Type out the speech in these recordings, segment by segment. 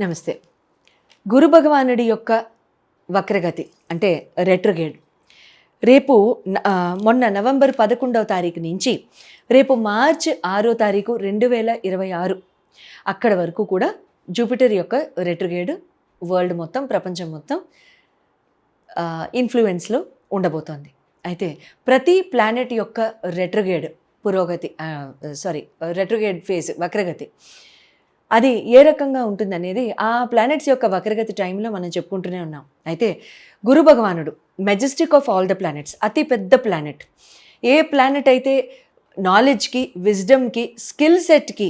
నమస్తే. గురు భగవానుడి యొక్క వక్రగతి అంటే రెట్రగేడ్ రేపు మొన్న నవంబర్ పదకొండవ తారీఖు నుంచి రేపు మార్చ్ ఆరో తారీఖు రెండు వేల ఇరవై ఆరు. అక్కడ వరకు కూడా జూపిటర్ యొక్క రెట్రగేడ్ వరల్డ్ మొత్తం ప్రపంచం మొత్తం ఇన్ఫ్లుయెన్స్లో ఉండబోతోంది. అయితే ప్రతి ప్లానెట్ యొక్క రెట్రగేడ్ పురోగతి సారీ రెట్రగేడ్ ఫేజ్ వక్రగతి అది ఏ రకంగా ఉంటుందనేది ఆ ప్లానెట్స్ యొక్క వక్రగతి టైంలో మనం చెప్పుకుంటూనే ఉన్నాం. అయితే గురు భగవానుడు majestic of all the planets అతి పెద్ద ప్లానెట్ ఏ ప్లానెట్ అయితే నాలెడ్జ్కి విజ్డమ్కి స్కిల్ సెట్కి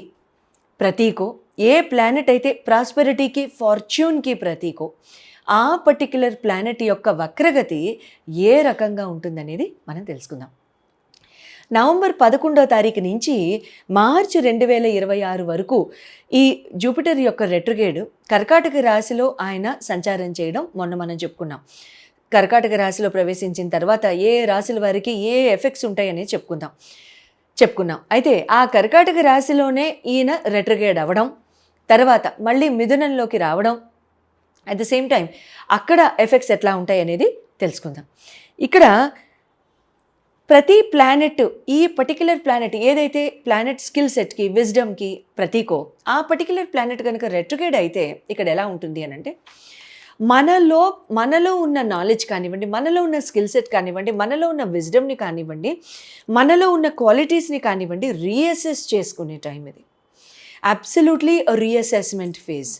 ప్రతీకో ఏ ప్లానెట్ అయితే ప్రాస్పెరిటీకి ఫార్చ్యూన్కి ప్రతీకో ఆ పర్టిక్యులర్ ప్లానెట్ యొక్క వక్రగతి ఏ రకంగా ఉంటుందనేది మనం తెలుసుకుందాం. నవంబర్ పదకొండో తారీఖు నుంచి మార్చి రెండు వేల ఇరవై ఆరు వరకు ఈ జూపిటర్ యొక్క రెట్రగేడ్ కర్కాటక రాశిలో ఆయన సంచారం చేయడం మొన్న మనం చెప్పుకున్నాం. కర్కాటక రాశిలో ప్రవేశించిన తర్వాత ఏ రాశుల వారికి ఏ ఎఫెక్ట్స్ ఉంటాయనేది చెప్పుకుందాం. చెప్పుకున్నాం. అయితే ఆ కర్కాటక రాశిలోనే ఈయన రెట్రగేడ్ అవ్వడం తర్వాత మళ్ళీ మిథునంలోకి రావడం అట్ ద సేమ్ టైం అక్కడ ఎఫెక్ట్స్ ఎట్లా ఉంటాయి అనేది తెలుసుకుందాం. ఇక్కడ ప్రతి ప్లానెట్ ఈ పర్టికులర్ ప్లానెట్ ఏదైతే ప్లానెట్ స్కిల్ సెట్కి విజ్డమ్కి ప్రతీకో ఆ పర్టికులర్ ప్లానెట్ కనుక రెట్రగేడ్ అయితే ఇక్కడ ఎలా ఉంటుంది అని అంటే మనలో మనలో ఉన్న నాలెడ్జ్ కానివ్వండి మనలో ఉన్న స్కిల్ సెట్ కానివ్వండి మనలో ఉన్న విజ్డమ్ని కానివ్వండి మనలో ఉన్న క్వాలిటీస్ని కానివ్వండి రీఅసెస్ చేసుకునే టైం ఇది. అబ్సల్యూట్లీ రీఅసెస్మెంట్ ఫేజ్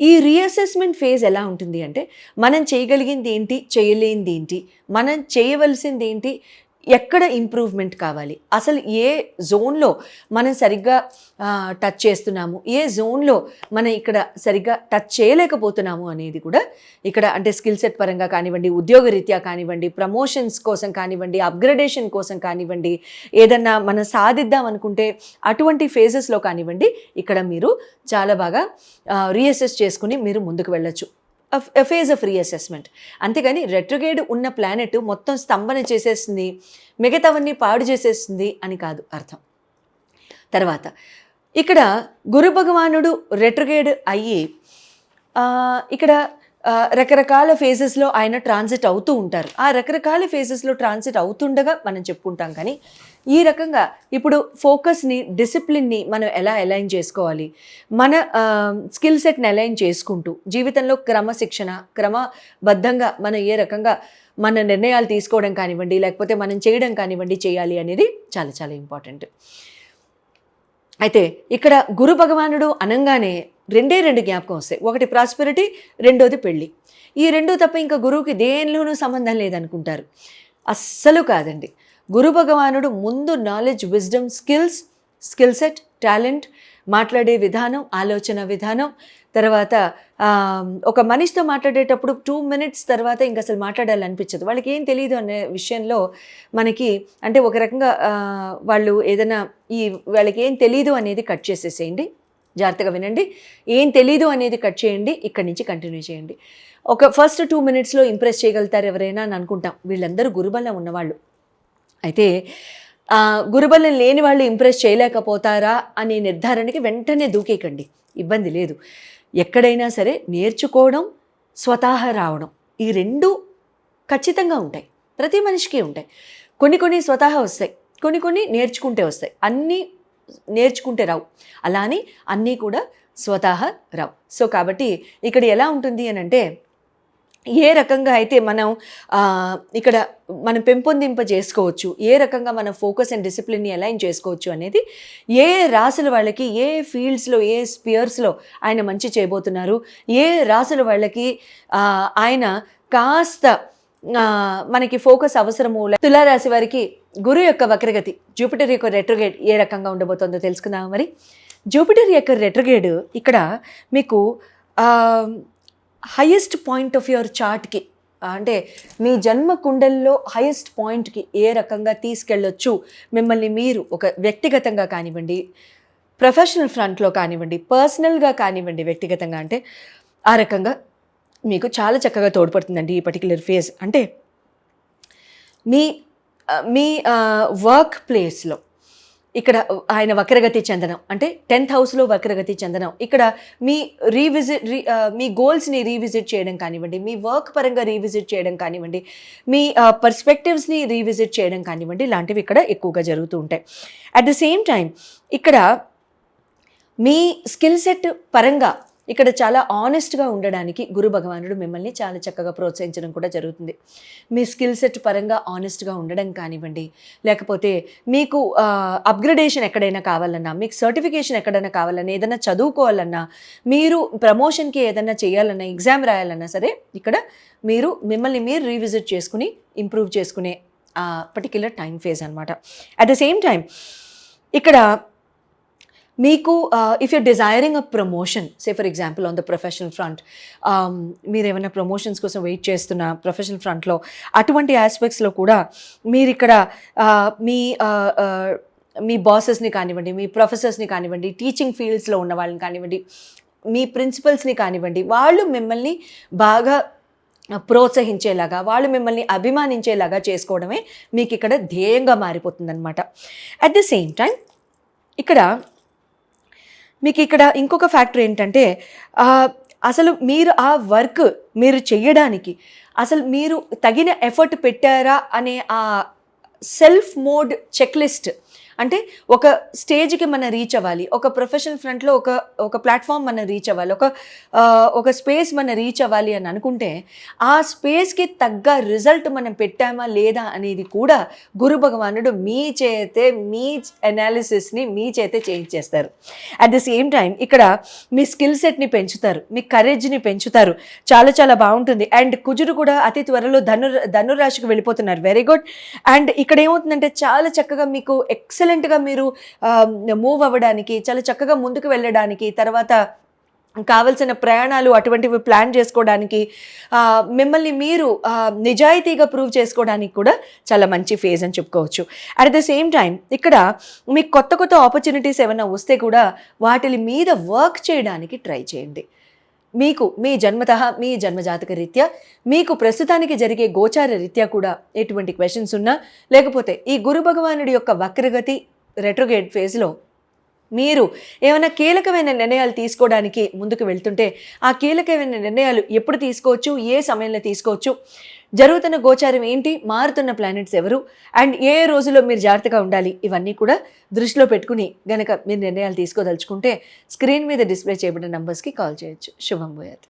ఈ రీఅసెస్మెంట్ ఫేజ్ ఎలా ఉంటుంది అంటే మనం చేయగలిగింది ఏంటి చేయలేనిది ఏంటి మనం చేయవలసింది ఏంటి ఎక్కడ ఇంప్రూవ్మెంట్ కావాలి? అసలు ఏ జోన్లో మనం సరిగ్గా టచ్ చేస్తున్నాము? ఏ జోన్లో మనం ఇక్కడ సరిగ్గా టచ్ చేయలేకపోతున్నాము అనేది కూడా ఇక్కడ అంటే స్కిల్ సెట్ పరంగా కానివ్వండి ఉద్యోగరీత్యా కానివ్వండి ప్రమోషన్స్ కోసం కానివ్వండి అప్గ్రేడేషన్ కోసం కానివ్వండి ఏదన్నా మనం సాధిద్దాం అనుకుంటే అటువంటి ఫేజెస్లో కానివ్వండి ఇక్కడ మీరు చాలా బాగా రీఅసెస్ చేసుకుని మీరు ముందుకు వెళ్ళచ్చు. ఫేజ్ ఆఫ్ రీఅసెస్మెంట్ అంతేగాని రెట్రగేడ్ ఉన్న ప్లానెట్ మొత్తం స్తంభన చేసేస్తుంది మిగతావన్నీ పాడు చేసేస్తుంది అని కాదు అర్థం. తర్వాత ఇక్కడ గురు భగవానుడు రెట్రగేడ్ అయ్యి ఇక్కడ రకరకాల ఫేజెస్లో ఆయన ట్రాన్సిట్ అవుతూ ఉంటారు. ఆ రకరకాల ఫేజెస్లో ట్రాన్సిట్ అవుతుండగా మనం చెప్పుకుంటాం కానీ ఈ రకంగా ఇప్పుడు ఫోకస్ని డిసిప్లిన్ని మనం ఎలా అలైన్ చేసుకోవాలి? మన స్కిల్ సెట్ని అలైన్ చేసుకుంటూ జీవితంలో క్రమశిక్షణ క్రమబద్ధంగా మనం ఏ రకంగా మన నిర్ణయాలు తీసుకోవడం కానివ్వండి లేకపోతే మనం చేయడం కానివ్వండి చేయాలి అనేది చాలా చాలా ఇంపార్టెంట్ అయితే ఇక్కడ గురు భగవానుడు అనంగానే రెండే రెండు జ్ఞాపకం వస్తాయి. ఒకటి ప్రాస్పెరిటీ రెండోది పెళ్ళి ఈ రెండు తప్ప ఇంకా గురువుకి దేనిలోనూ సంబంధం లేదనుకుంటారు. అస్సలు కాదండి. గురు భగవానుడు ముందు knowledge wisdom skills skill set talent మాట్లాడే విధానం ఆలోచన విధానం తర్వాత ఒక మనిషితో మాట్లాడేటప్పుడు టూ మినిట్స్ తర్వాత ఇంకా అసలు మాట్లాడాలనిపించదు. వాళ్ళకి ఏం తెలియదు అనే విషయంలో మనకి అంటే ఒక రకంగా వాళ్ళు ఏదైనా ఈ వాళ్ళకి ఏం తెలియదు అనేది కట్ చేసేసేయండి. జాగ్రత్తగా వినండి. ఏం తెలీదు అనేది కట్ చేయండి. ఇక్కడి నుంచి కంటిన్యూ చేయండి. ఒక ఫస్ట్ టూ మినిట్స్లో ఇంప్రెస్ చేయగలుగుతారు ఎవరైనా అని అనుకుంటాం. వీళ్ళందరూ గురుబలం ఉన్నవాళ్ళు. అయితే గురుబలం లేని వాళ్ళు ఇంప్రెస్ చేయలేకపోతారా అనే నిర్ధారణకి వెంటనే దూకేకండి ఇబ్బంది లేదు. ఎక్కడైనా సరే నేర్చుకోవడం స్వతహా రావడం ఈ రెండు ఖచ్చితంగా ఉంటాయి. ప్రతి మనిషికి ఉంటాయి. కొన్ని కొన్ని స్వతహా వస్తాయి. కొన్ని కొన్ని నేర్చుకుంటే వస్తాయి. అన్నీ నేర్చుకుంటే రావు. అలా అని అన్నీ కూడా స్వతహా రావు. సో కాబట్టి ఇక్కడ ఎలా ఉంటుంది అని అంటే ఏ రకంగా అయితే మనం ఇక్కడ మనం పెంపొందింప చేసుకోవచ్చు ఏ రకంగా మనం ఫోకస్ అండ్ డిసిప్లిన్ని అలైన్ చేసుకోవచ్చు అనేది ఏ రాసుల వాళ్ళకి ఏ ఫీల్డ్స్లో ఏ స్పియర్స్లో ఆయన మంచి చేయబోతున్నారు ఏ రాసుల వాళ్ళకి ఆయన కాస్త మనకి ఫోకస్ అవసరము తులారాశి వారికి గురు యొక్క వక్రగతి జూపిటర్ యొక్క రెట్రగేడ్ ఏ రకంగా ఉండబోతుందో తెలుసుకుందాం మరి? జూపిటర్ యొక్క రెట్రోగేడ్ ఇక్కడ మీకు హయ్యెస్ట్ పాయింట్ ఆఫ్ యువర్ చార్ట్కి అంటే మీ జన్మ కుండల్లో హైయెస్ట్ పాయింట్కి ఏ రకంగా తీసుకెళ్ళొచ్చు మిమ్మల్ని మీరు ఒక వ్యక్తిగతంగా కానివ్వండి ప్రొఫెషనల్ ఫ్రంట్లో కానివ్వండి పర్సనల్గా కానివ్వండి వ్యక్తిగతంగా అంటే ఆ రకంగా మీకు చాలా చక్కగా తోడ్పడుతుందండి ఈ పర్టికులర్ ఫేజ్ అంటే మీ మీ వర్క్ ప్లేస్లో ఇక్కడ ఆయన వక్రగతి చెందడం అంటే టెన్త్ హౌస్లో వక్రగతి చెందడం ఇక్కడ మీ రీవిజిట్ రీ మీ గోల్స్ని రీవిజిట్ చేయడం కానివ్వండి మీ వర్క్ పరంగా రీవిజిట్ చేయడం కానివ్వండి మీ పర్స్పెక్టివ్స్ని రీవిజిట్ చేయడం కానివ్వండి ఇలాంటివి ఇక్కడ ఎక్కువగా జరుగుతూ ఉంటాయి. అట్ ద సేమ్ టైం ఇక్కడ మీ స్కిల్ సెట్ పరంగా ఇక్కడ చాలా ఆనెస్ట్గా ఉండడానికి గురు భగవానుడు మిమ్మల్ని చాలా చక్కగా ప్రోత్సహించడం కూడా జరుగుతుంది. మీ స్కిల్ సెట్ పరంగా ఆనెస్ట్గా ఉండడం కానివ్వండి లేకపోతే మీకు అప్గ్రేడేషన్ ఎక్కడైనా కావాలన్నా మీకు సర్టిఫికేషన్ ఎక్కడైనా కావాలన్నా ఏదైనా చదువుకోవాలన్నా మీరు ప్రమోషన్కి ఏదైనా చేయాలన్నా ఎగ్జామ్ రాయాలన్నా సరే ఇక్కడ మీరు మిమ్మల్ని మీరు రీవిజిట్ చేసుకుని ఇంప్రూవ్ చేసుకునే పర్టిక్యులర్ టైం ఫేజ్ అనమాట అట్ ద సేమ్ టైం ఇక్కడ మీకు if you desiring a promotion say for example on the professional front మీరు ఏమైనా ప్రమోషన్స్ కోసం వెయిట్ చేస్తున్న ప్రొఫెషనల్ ఫ్రంట్లో అటువంటి ఆస్పెక్ట్స్లో కూడా మీరు ఇక్కడ మీ మీ బాసెస్ని కానివ్వండి మీ ప్రొఫెసర్స్ని కానివ్వండి టీచింగ్ ఫీల్డ్స్లో ఉన్న వాళ్ళని కానివ్వండి మీ ప్రిన్సిపల్స్ని కానివ్వండి వాళ్ళు మిమ్మల్ని బాగా ప్రోత్సహించేలాగా వాళ్ళు మిమ్మల్ని అభిమానించేలాగా చేసుకోవడమే మీకు ఇక్కడ ధ్యేయంగా మారిపోతుందన్నమాట. అట్ ద సేమ్ టైం ఇక్కడ మీకు ఇక్కడ ఇంకొక ఫ్యాక్టర్ ఏంటంటే అసలు మీరు ఆ వర్క్ మీరు చేయడానికి అసలు మీరు తగిన ఎఫర్ట్ పెట్టారా అనే ఆ సెల్ఫ్ మోడ్ చెక్ లిస్ట్ అంటే ఒక స్టేజ్కి మనం రీచ్ అవ్వాలి ఒక ప్రొఫెషనల్ ఫ్రంట్లో ఒక ఒక ప్లాట్ఫామ్ మనం రీచ్ అవ్వాలి ఒక ఒక స్పేస్ మనం రీచ్ అవ్వాలి అని అనుకుంటే ఆ స్పేస్కి తగ్గ రిజల్ట్ మనం పెట్టామా లేదా అనేది కూడా గురు భగవానుడు మీ చేతే మీ అనాలిసిస్ని మీ చేతే చేయించేస్తారు అట్ ద సేమ్ టైం ఇక్కడ మీ స్కిల్ సెట్ని పెంచుతారు మీ కరేజ్ని పెంచుతారు. చాలా చాలా బాగుంటుంది. అండ్ కుజుడు కూడా అతి త్వరలో ధను ధనురాశికి వెళ్ళిపోతున్నారు. వెరీ గుడ్ అండ్ ఇక్కడ ఏమవుతుందంటే చాలా చక్కగా మీకు ఎక్సలెంట్గా మీరు మూవ్ అవ్వడానికి చాలా చక్కగా ముందుకు వెళ్ళడానికి తర్వాత కావలసిన ప్రయాణాలు అటువంటివి ప్లాన్ చేసుకోవడానికి మిమ్మల్ని మీరు నిజాయితీగా ప్రూవ్ చేసుకోవడానికి కూడా చాలా మంచి ఫేజ్ అని చెప్పుకోవచ్చు. అట్ ద సేమ్ టైం ఇక్కడ మీకు కొత్త కొత్త ఆపర్చునిటీస్ ఏమైనా వస్తే కూడా వాటి మీద వర్క్ చేయడానికి ట్రై చేయండి. మీకు మీ జన్మత మీ జన్మజాతక రీత్యా మీకు ప్రస్తుతానికి జరిగే గోచార రీత్యా కూడా ఎటువంటి క్వశ్చన్స్ ఉన్నా లేకపోతే ఈ గురు భగవానుడి యొక్క వక్రగతి రెట్రోగేట్ ఫేజ్లో మీరు ఏమైనా కీలకమైన నిర్ణయాలు తీసుకోవడానికి ముందుకు వెళ్తుంటే ఆ కీలకమైన నిర్ణయాలు ఎప్పుడు తీసుకోవచ్చు ఏ సమయంలో తీసుకోవచ్చు జరుగుతున్న గోచారం ఏంటి? మారుతున్న ప్లానెట్స్ ఎవరు? అండ్ ఏ రోజులో మీరు జాగ్రత్తగా ఉండాలి? ఇవన్నీ కూడా దృష్టిలో పెట్టుకుని గనక మీరు నిర్ణయాలు తీసుకోదలుచుకుంటే స్క్రీన్ మీద డిస్ప్లే చేయబడిన నంబర్స్కి కాల్ చేయొచ్చు. శుభం భూయాత్.